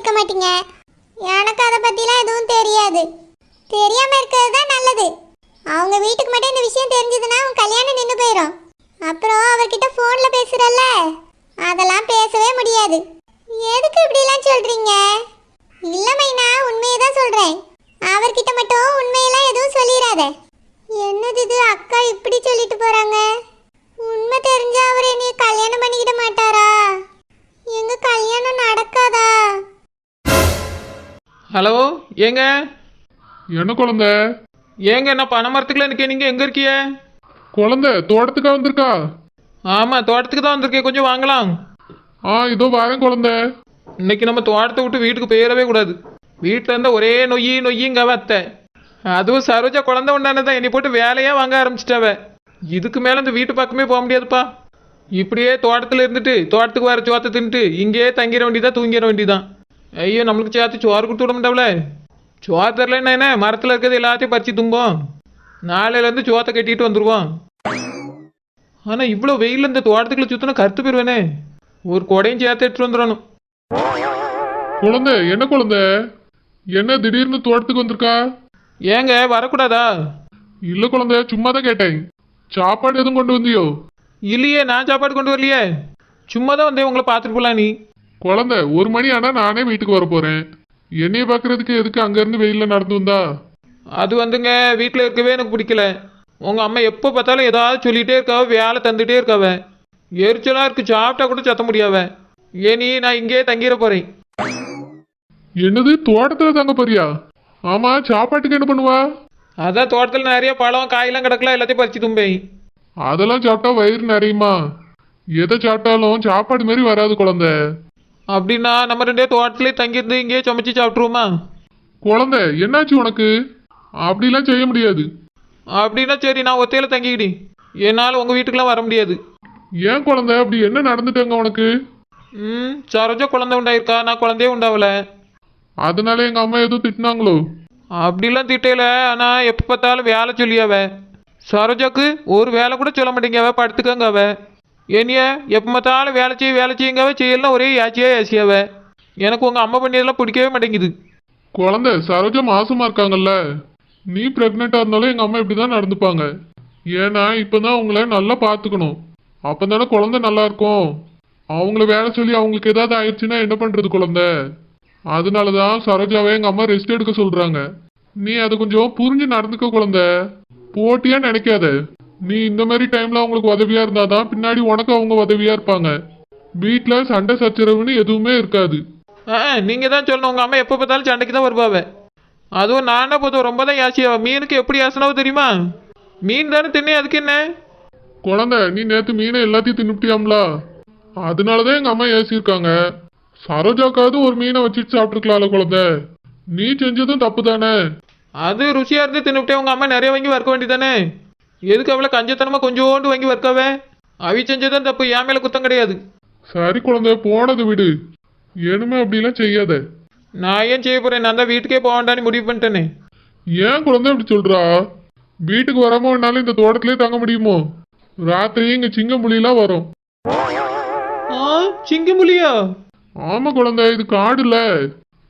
எப்படியும் மாட்டீங்க. எனக்கு அதை பற்றிலாம் எதுவும் தெரியாது. தெரியாமல் இருக்கிறது தான் நல்லது. அவங்க வீட்டுக்கு மட்டும் இந்த விஷயம் தெரிஞ்சதுன்னா அவன் கல்யாணம் நின்று போயிடும் அப்புறம் அவர்கிட்ட ஃபோனில் பேசுகிறல்ல அதெல்லாம் பேசவே முடியாது. எதுக்கு இப்படிலாம் சொல்கிறீங்க இல்லை மைனா உண்மையை தான் சொல்கிறேன் அவர்கிட்ட மட்டும் உண்மையெல்லாம் எதுவும் சொல்லிடாத என்னது இது? அக்கா இப்படி சொல்லிட்டு போகிறாங்க உண்மை தெரிஞ்சா அவர் என்னைய கல்யாணம் பண்ணிக்கிட மாட்டாரா? எங்கள் கல்யாணம் நடக்காதா? ஹலோ ஏங்க? என்ன குழந்தை? ஏங்க என்ன பனைமரத்துக்குள்ள நிற்க நீங்கள் எங்கே இருக்கிய குழந்தை தோட்டத்துக்கா வந்திருக்கா? ஆமாம் தோட்டத்துக்கு தான் வந்திருக்கேன். கொஞ்சம் வாங்கலாம். ஆ இதோ வரேன் குழந்தை. இன்னைக்கு நம்ம தோட்டத்தை விட்டு வீட்டுக்கு போயிடவே கூடாது. வீட்டில் இருந்தால் ஒரே நொய்யி நொய்யிங்க அத்தை. அதுவும் சரோஜா குழந்தை உண்டானதான் என்னை போட்டு வேலையாக வாங்க ஆரம்பிச்சிட்டாவ இதுக்கு மேலே இந்த வீட்டு பக்கமே போக முடியாதுப்பா. இப்படியே தோட்டத்தில் இருந்துட்டு தோட்டத்துக்கு வர சோத்தை தின்னுட்டு இங்கேயே தங்கிட வேண்டியதா தூங்கிட வேண்டியதான் ஐயோ நம்மளுக்கு சேர்த்து சோறு கொடுத்து விட மாட்டாவல சோறு தரலன்னா என்ன மரத்தில் இருக்கிறது எல்லாத்தையும் பறிச்சு தும்போம் நாளையிலேருந்து சோத்தை கட்டிட்டு வந்துடுவோம் ஆனால் இவ்வளோ வெயில் இந்த தோட்டத்துக்குள்ள சுற்றினா கருத்து போயிடுவேனே ஒரு கொடையும் சேர்த்து எடுத்துட்டு வந்துடணும் குழந்தை என்ன குழந்தை என்ன திடீர்னு தோட்டத்துக்கு வந்திருக்கா ஏங்க வரக்கூடாதா இல்ல குழந்தை சும்மா தான் கேட்டேன் சாப்பாடு எதுவும் கொண்டு வந்தியோ இல்லையே நான் சாப்பாடு கொண்டு வரலையே சும்மா தான் வந்தேன் உங்களை பார்த்துட்டு போலாம் நீ குழந்தை ஒரு மணி ஆனா நானே வீட்டுக்கு வர போறேன். என்னைய பாக்குறதுக்கு எதுக்கு அங்க இருந்து வெயில்ல நடந்து வந்தா? அது வந்துங்க வீட்டில் இருக்கவே எனக்கு பிடிக்கல. உங்கள் அம்மா எப்போ பார்த்தாலும் ஏதாவது சொல்லிகிட்டே இருக்காவ வேலை தந்துகிட்டே இருக்காவ எரிச்சலாக இருக்கு சாப்பிட்டா கூட சத்த முடியாவ ஏனி நான் இங்கேயே தங்கிட போகிறேன் என்னது தோட்டத்துல தங்க போறியா? ஆமா சாப்பாட்டுக்கு என்ன பண்ணுவா? அதான் தோட்டத்தில் நிறைய பழம் காயெல்லாம் கிடக்கலாம் எல்லாத்தையும் பறிச்சு தும்பேன். அதெல்லாம் சாப்பிட்டா வயிறு நிறையுமா? எதை சாப்பிட்டாலும் சாப்பாடு மாதிரி வராது குழந்தை. அப்படின்னா நம்ம ரெண்டே தோட்டத்திலே தங்கியிருந்து இங்கேயே சமைச்சு சாப்பிட்ருவோமா குழந்தை என்னாச்சு உனக்கு? அப்படிலாம் செய்ய முடியாது. அப்படின்னா சரி நான் ஒத்தையில் தங்கிக்கிடி. என்னால் உங்கள் வீட்டுக்கெலாம் வர முடியாது. ஏன் குழந்தை? அப்படி என்ன நடந்துட்டாங்க உனக்கு? ம் சரோஜா குழந்தை உண்டாயிருக்கா? நான் குழந்தையே உண்டாவலை. அதனால எங்க அம்மா எதுவும் திட்டினாங்களோ? அப்படிலாம் திட்டையில ஆனால் எப்போ பார்த்தாலும் வேலை சொல்லியாவ. சரோஜாக்கு ஒரு வேலை கூட சொல்ல மாட்டேங்க அவ. படுத்துக்கங்க அவ. என்னைய எப்போ பார்த்தாலும் வேலை செய்ய வேலை செய்யுங்கவே செய்யலாம் ஒரே யாச்சியா யாசியாவ எனக்கு உங்கள் அம்மா பண்ணியதெல்லாம் பிடிக்கவே மாட்டேங்குது. குழந்தை சரோஜா மாசமாக இருக்காங்கல்ல. நீ ப்ரெக்னெண்ட்டாக இருந்தாலும் எங்கள் அம்மா இப்படி தான் நடந்துப்பாங்க. ஏன்னா இப்பதான் அவங்கள நல்லா பார்த்துக்கணும். அப்போ தானே குழந்தை நல்லா இருக்கும். அவங்கள வேலை சொல்லி அவங்களுக்கு ஏதாவது ஆயிடுச்சுன்னா என்ன பண்றது குழந்தை? அதனாலதான் சரோஜாவை எங்கள் அம்மா ரெஸ்ட் எடுக்க சொல்கிறாங்க நீ அதை கொஞ்சம் புரிஞ்சு நடந்துக்க குழந்தை. போட்டியாக நினைக்காத. நீ இந்த மாதிரி டைம்ல அவங்களுக்கு உதவியா இருந்தாதான் பின்னாடி உனக்கு அவங்க உதவியா இருப்பாங்க. வீட்ல சண்டை சச்சரவுன்னு எதுவுமே இருக்காது. ஆ நீங்கள் தான் சொல்லணும். உங்கள் அம்மா எப்போ பார்த்தாலும் சண்டைக்கு தான் வருவாவ. அதுவும் நானே போதும் ரொம்ப தான் யாசியாவ மீனுக்கு எப்படி யாசனாவோ தெரியுமா? மீன் தானே தின்னே அதுக்கு என்ன? குழந்தை நீ நேத்து மீனை எல்லாத்தையும் தின்னுட்டியாம்ல அதனாலதான் எங்க அம்மா ஏசியிருக்காங்க சரோஜாக்காவது ஒரு மீனை வச்சுட்டு சாப்பிட்டுருக்கலாம்ல குழந்தை. நீ செஞ்சதும் தப்பு தானே? அது ருசியாக இருந்து தின்னுவிட்டே உங்கள் அம்மா நிறைய வாங்கி வறுக்க வேண்டியதானே எதுக்கு அவளை கஞ்சத்தனமாக கொஞ்சோண்டு வாங்கி வறுக்காவே? அவி செஞ்சதான் தப்பு என் மேலே குத்தம் கிடையாது. சரி குழந்தை போனது விடு. இனிமே அப்படிலாம் செய்யாத. நான் ஏன் செய்ய போகிறேன் நான் தான் வீட்டுக்கே போக வேண்டாம்னு முடிவு பண்ணிட்டேனே. ஏன் குழந்தை இப்படி சொல்றா? வீட்டுக்கு வராம என்னால இந்த தோட்டத்திலே தங்க முடியுமோ? ராத்திரி இங்க சிங்கம்புலிலாம் வரும். ஆ சிங்கமுலியா ஆமா குழந்தை இது காடுல.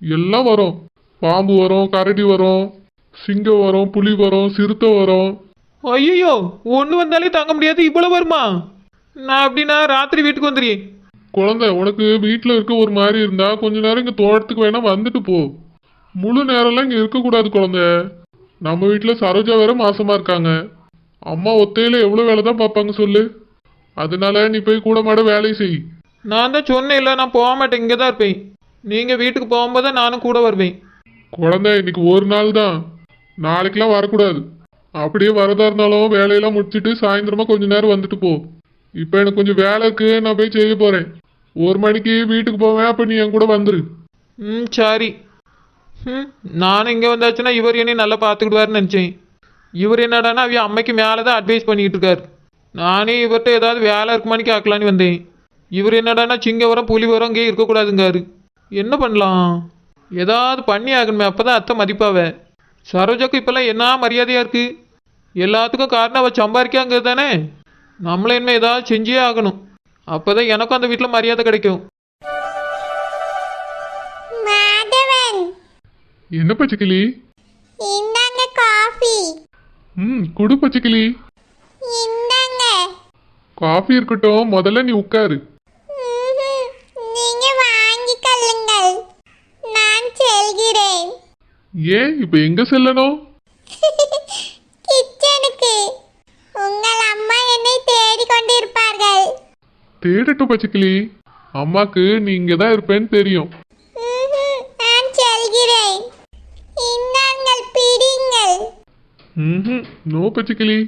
எல்லாம் வரும். பாம்பு வரும் கரடி வரும் சிங்கம் வரும் புலி வரும் சிறுத்தை வரும். ஐயோ ஒன்று வந்தாலே தாங்க முடியாது இவ்வளோ வருமா? நான் அப்படின்னா ராத்திரி வீட்டுக்கு வந்துடுறேன் குழந்தை உனக்கு வீட்டில் இருக்க ஒரு மாதிரி இருந்தா கொஞ்ச நேரம் இங்கே தோட்டத்துக்கு வேணா வந்துட்டு போ. முழு நேரம்லாம் இங்கே இருக்கக்கூடாது குழந்தை. நம்ம வீட்டில் சரோஜா வேற மாசமா இருக்காங்க. அம்மா ஒத்தையில எவ்வளோ வேலை தான் பார்ப்பாங்க சொல்லு. அதனால நீ போய் கூட மாட வேலையை செய். நான் தான் சொன்னேன் இல்லை நான் போக மாட்டேன் இங்கே தான் இருப்பேன். நீங்கள் வீட்டுக்கு போகும்போது நானும் கூட வருவேன். குழந்தை இன்னைக்கு ஒரு நாள் தான். நாளைக்கெல்லாம் வரக்கூடாது. அப்படியே வரதா இருந்தாலும் வேலையெல்லாம் முடிச்சுட்டு சாயந்தரமா கொஞ்ச நேரம் வந்துட்டு போ. இப்போ எனக்கு கொஞ்சம் வேலை இருக்கு நான் போய் செய்ய போறேன். ஒரு மணிக்கு வீட்டுக்கு போவேன் அப்போ நீ என் கூட வந்துரு. ம் சரி. ம் நானும் இங்கே வந்தாச்சுன்னா இவர் என்னையும் நல்லா பார்த்துக்கிடுவாருன்னு நினச்சேன். இவர் என்னடான்னா அவ அம்மைக்கு மேலே தான் அட்வைஸ் பண்ணிக்கிட்டு இருக்காரு. நானே இவர்கிட்ட ஏதாவது வேலை இருக்குமானு கேட்கலான்னு வந்தேன். இவர் என்னடான்னா சிங்க வரம் புலி வரம் இங்கே இருக்கக்கூடாதுங்காரு. என்ன பண்ணலாம்? ஏதாவது பண்ணி ஆகணுமே அப்போ தான் அத்தை மதிப்பாவே. சரோஜாக்கு இப்போல்லாம் என்ன மரியாதையாக இருக்குது எல்லாத்துக்கும் காரணம் அவள் சம்பாதிக்காங்கிறது தானே? நம்மள என்ன ஏதாவது செஞ்சே ஆகணும். அப்பதான் எனக்கும் அந்த வீட்டில் மரியாதை கிடைக்கும். மாதவன். என்ன பச்சைக்கிளி? இந்தாங்க காஃபி. ம் குடு பச்சைக்கிளி. இந்தாங்க. காஃபி இருக்கட்டும் முதல்ல நீ உட்காரு. நீங்க வாங்கிக்கொள்ளுங்கள் நான் செல்கிறேன். ஏன் இப்போ எங்க செல்லணும் கிச்சனுக்கு உங்கள் அம்மா என்னை தேடிக் கொண்டிருப்பார்கள் தேடட்டும் பச்சைக்கிளி. அம்மாக்கு நீ இங்கே தான் இருப்பேன்னு தெரியும். நான் செல்கிறேன். இந்தாங்கள் பிடிங்கள். ம் நோ பச்சைக்கிளி.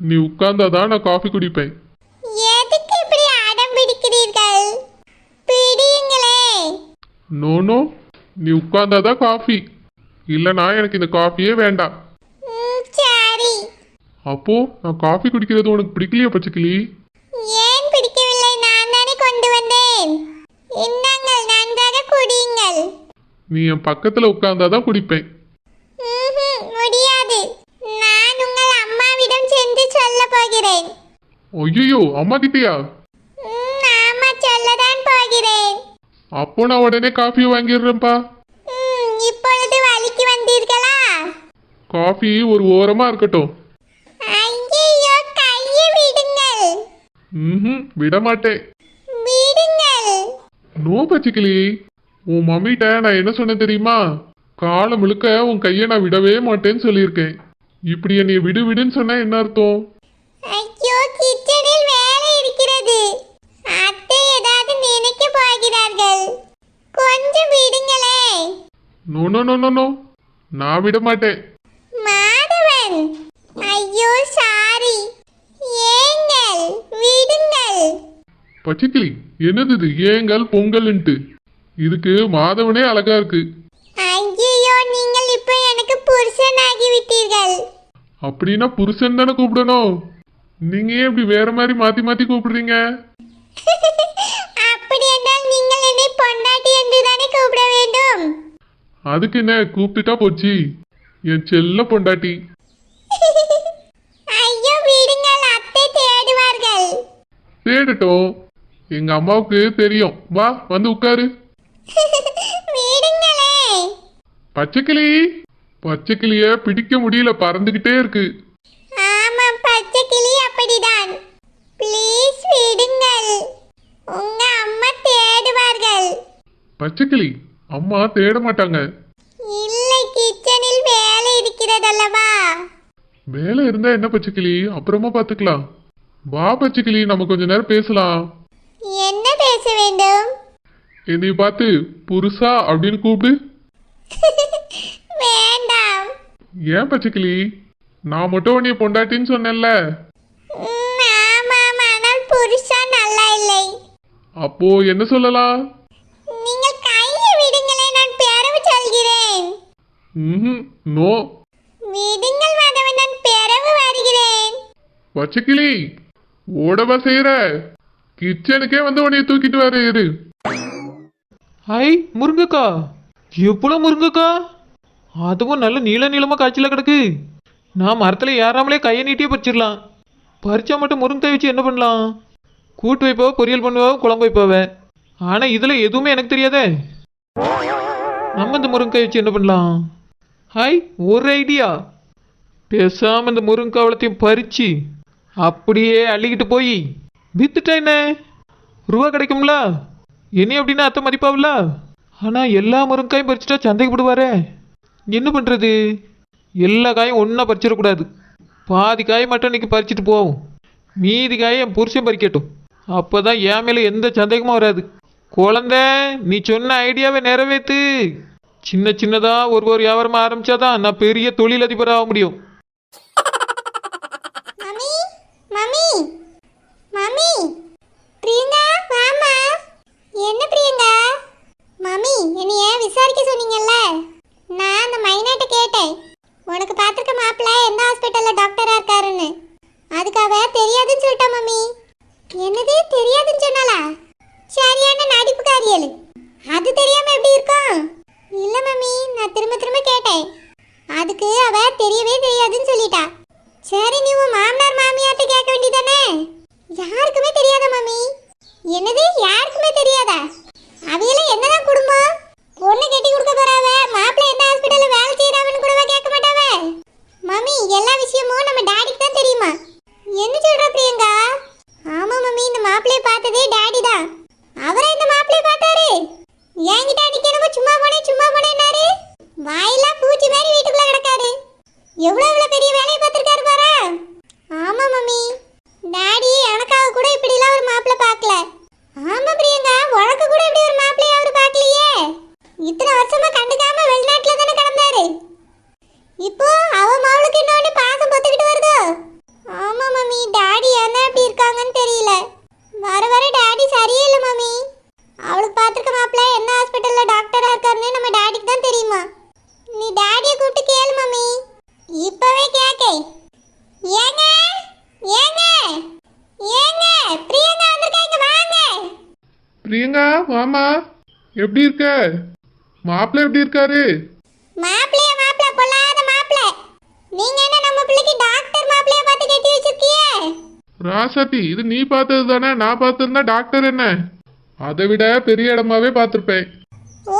நீ உட்கார்ந்தாதான் நான் காஃபி குடிப்பேன். எதுக்கு இப்படி அடம் பிடிக்கிறீர்கள்? பிடியுங்களே நோ நோ நீ உட்கார்ந்தாதான் காஃபி இல்லைனா எனக்கு இந்த காஃபியே வேண்டாம். ம், சரி. அப்போ நான் காஃபி குடிக்கிறது உனக்கு பிடிக்கலையா பச்சைக்கிளி ஏன் பிடிக்கவில்லை நான் தானே கொண்டு வந்தேன். இந்தாங்கள் நன்றாக குடியுங்கள். நீ என் பக்கத்தில் உட்கார்ந்தாதான் குடிப்பேன். முடியாது. நான் உங்கள் அம்மாவிடம் சென்று சொல்ல போகிறேன். ஐயோ அம்மா கிட்டயா? ஆமா சொல்லதான் போகிறேன். அப்போ நான் உடனே காஃபி வாங்கிடுறேன்ப்பா. ம், இப்பொழுது வலிக்கு வந்தீர்களா? காஃபி ஒரு ஓரமா இருக்கட்டும். ஐயையோ கையை விடுங்கள். ம் விட மாட்டேன் நோ பச்சைக்கிளி. உன் மம்மிட்ட நான் என்ன சொன்னேன் தெரியுமா? காலம் முழுக்க உன் கையை நான் விடவே மாட்டேன்னு சொல்லியிருக்கேன். இப்படி என்னை விடு விடுன்னு சொன்னா என்ன அர்த்தம்? ஐயோ கிச்சனில் வேலை இருக்கிறது. அத்தை ஏதாவது நினைக்க போகிறார்கள். கொஞ்சம் விடுங்களே. No no no no no. நான் விட மாட்டேன். மாதவன். ஐயோ சாரி. ஏங்கள் விடுங்கள். பச்சைக்கிளி என்னது இது? ஏங்கல் பொங்கல்ன்ட்டு. இதுக்கு மாதவனே அழகா இருக்கு. ஐயோ நீங்கள் இப்போ எனக்கு புருஷனாகி விட்டீர்கள் அப்படின்னா புருஷன் தானே கூப்பிடணும். நீங்க ஏன் இப்படி வேற மாதிரி மாத்தி மாத்தி கூப்பிடுறீங்க? அப்படி என்றால் நீங்கள் என்னை பொண்டாட்டி என்று தானே கூப்பிட வேண்டும். அதுக்கு என்ன கூப்பிட்டுட்டா போச்சு? என் செல்ல பொண்டாட்டி. ஐயோ விடுங்கள் அத்தை தேடுவார்கள். தேடட்டும். எங்க அம்மாவுக்கு தெரியும். வா வந்து உட்காரு. பச்சைக்கிளி. பச்சைக்கிளிய பிடிக்க முடியல பறந்துகிட்டே இருக்கு. ஆமாம் பச்சை கிளி அப்படிதான். ப்ளீஸ் விடுங்கள். உங்க அம்மா தேடுவார்கள். பச்சைக்கிளி அம்மா தேட மாட்டாங்க. இல்லை கிச்சனில் வேலை இருக்கிறதல்லவா? வேலை இருந்தா என்ன பச்சைக்கிளி? அப்புறமா பாத்துக்கலாம். வா பச்சைக்கிளி நம்ம கொஞ்ச நேரம் பேசலாம். என்ன பேச வேண்டும்? என்னை பார்த்து புருஷா அப்படின்னு கூப்பிடு. வேண்டாம். ஏன் பச்சைக்கிளி? நான் மட்டும் உன்னைய பொண்டாட்டின்னு சொன்னேன்ல. அப்போ என்ன சொல்லலாம்? நீங்கள் கையை விடுங்களே நான் பெறவு சொல்கிறேன். ம் நோ. விடுங்கள் மாதவன் நான் பெறவு வருகிறேன். பச்சைக்கிளி ஓடவா செய்யற கிச்சனுக்கே வந்து உன்னைய தூக்கிட்டு வர இரு. ஐ முருங்கக்கா. எவ்வளோ முருங்கக்கா? அதுவும் நல்ல நீள நீளமாக காய்ச்சல கிடக்கு. நான் மரத்தில் ஏறாமலே கையை நீட்டியே பறிச்சிடலாம். பறிச்சா மட்டும் முருங்கைக்காய் வச்சு என்ன பண்ணலாம்? கூட்டு வைப்பாவோ பொரியல் பண்ணுவாவோ குழம்பு வைப்பாவே. ஆனால் இதில் எதுவுமே எனக்கு தெரியாதே. நம்ம இந்த முருங்கைக்காய் வச்சு என்ன பண்ணலாம்? ஹாய் ஒரு ஐடியா. பேசாமல் இந்த முருங்கை பறித்து அப்படியே அள்ளிக்கிட்டு போய். வித்துட்டேனே என்ன? ரூபா கிடைக்கும்ல என்னை அப்படின்னா அத்தை மதிப்பாவில்ல ஆனால் எல்லா முருங்காயும் பறிச்சுட்டா சந்தைக்கு போடுவாரே. என்ன பண்ணுறது எல்லா காயும் ஒன்றா பறிச்சிடக்கூடாது. பாதி காய் மட்டும் இன்றைக்கி பறிச்சுட்டு போவோம். மீதி காயை என் புருஷன் பறிக்கட்டும். அப்போ தான் என் மேலே எந்த சந்தேகமும் வராது. குழந்த நீ சொன்ன ஐடியாவை நிறைவேற்று சின்ன சின்னதாக ஒரு ஒரு வியாபாரமாக ஆரம்பிச்சாதான் நான் பெரிய தொழிலதிபர் ஆக முடியும் மம்மி மம்மி மம்மி பிரியங்கா வாமா என்ன பிரியங்கா? மம்மி என்னைய விசாரிக்க சொன்னீங்கல்ல? நான் அந்த மைனாட்ட கேட்டேன். உனக்கு பார்த்துருக்க மாப்பிள்ள எந்த ஹாஸ்பிட்டலில் டாக்டர் எவ்வளோ எவ்வளோ பெரிய வேலையை பார்த்துருக்காரு பாரு. ஆமாம் மம்மி. டாடி எனக்காக கூட இப்படிலாம் ஒரு மாப்பிள்ளை பார்க்கல. ஆமாம் பிரியங்கா உனக்கு கூட இப்படி ஒரு மாப்பிள்ளையை அவர் பார்க்கலையே. இத்தனை வருஷமாக கண்டுக்காம வெளிநாட்டில் தானே கிடந்தாரு. இப்போ அவ மாவளுக்கு இன்னொன்று பாசம் பார்த்துக்கிட்டு வருதோ? ஆமாம் மம்மி. டாடி ஏன் இப்படி இருக்காங்கன்னு தெரியல. வர வர டாடி சரியில்லை மம்மி. அவளுக்கு பார்த்துருக்க மாப்பிள்ள என்ன ஹாஸ்பிட்டலில் டாக்டராக இருக்காருன்னு நம்ம டாடிக்கு தான் தெரியுமா? நீ டாடியை கூப்பிட்டு கேளு மம்மி. இப்பவே கேக்கை ஏங்க? ஏங்க? ஏங்க? பிரியங்கா வந்திருக்காங்க வாங்க. பிரியங்கா வாமா. எப்படி இருக்க? மாப்பிள்ள எப்படி இருக்காரு? மாப்பிள்ளைய மாப்பிள்ள பொல்லாத மாப்பிள்ள. நீங்க என்ன நம்ம பிள்ளைக்கு டாக்டர் மாப்பிள்ளைய பார்த்து கட்டி வச்சிருக்கீங்க? ராசாத்தி இது நீ பார்த்தது தானே? நான் பார்த்துருந்தா டாக்டர் என்ன? அதை விட பெரிய இடமாவே பார்த்துருப்பேன். ஓ